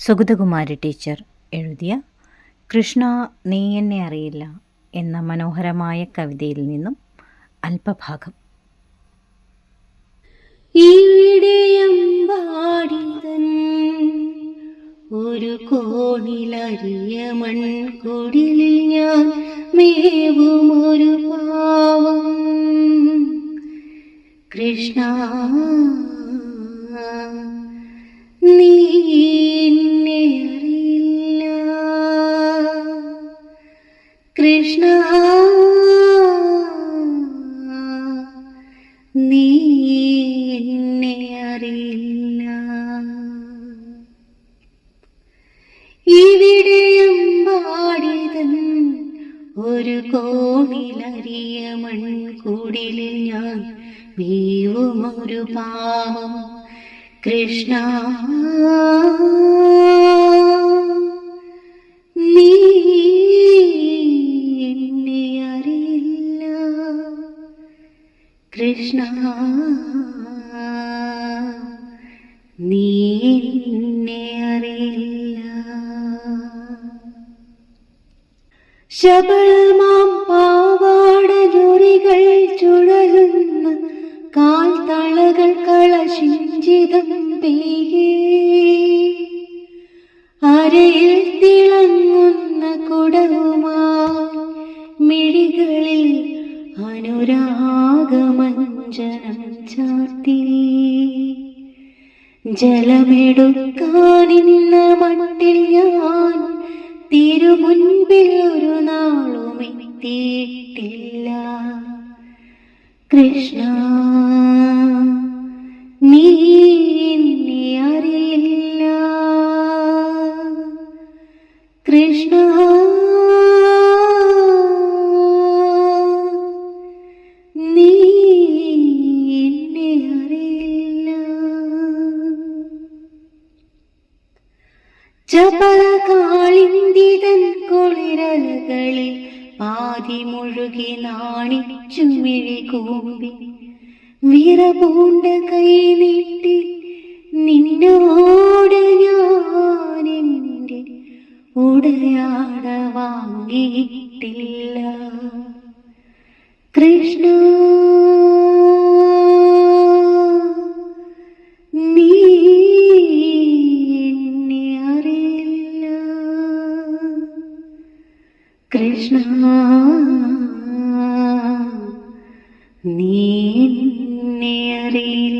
Sugathakumari teacher എഴുതിയ കൃഷ്ണ നീ എന്നെ അറിയില്ല എന്ന മനോഹരമായ കവിതയിൽ നിന്നും അല്പഭാഗം. ഒരു കോണിലറിയ മൺകുടിലിൽ ഞാൻ മേവും ഒരു പാവം. കൃഷ്ണ കൃഷ്ണ നീ എന്നെ അറിയില്ല. ഇവിടെയമ്പാടിതൻ ഒരു കോണിലറിയ മൺകുടിലിൽ ഞാൻ വീവും ഒരു പാവം കൃഷ്ണ. കൃഷ്ണ നീ എന്നെ അറിയില്ല. ശബളമാം പാവാട ജോറികൾ ചുഴലുന്ന കാൽ തളകൾ കളശിഞ്ചിതം പെയ്യേ. അരയിൽ തിളങ്ങുന്ന കുടവുമാ മിഴികളിൽ അനുരാഗമഞ്ജനം ചാർത്തി ജലമെടുക്കാനിന്ന മട്ടിൽ ഞാൻ തിരുമുൻപിൽ ഒരു നാളും എത്തിയിട്ടില്ല. കൃഷ്ണ ചപല കാളിന്തിതൻ കുളിരലകളിൽ പാതി മുഴുകി നാണിച്ചു മിഴി കൂമ്പി. വിറപൂണ്ട കൈ നീട്ടി നിന്നോട് ഞാൻ എന്റെ ഉടയാട വാങ്ങിയിട്ടില്ല. കൃഷ്ണ കൃഷ്ണ നീ അറിയില്ല.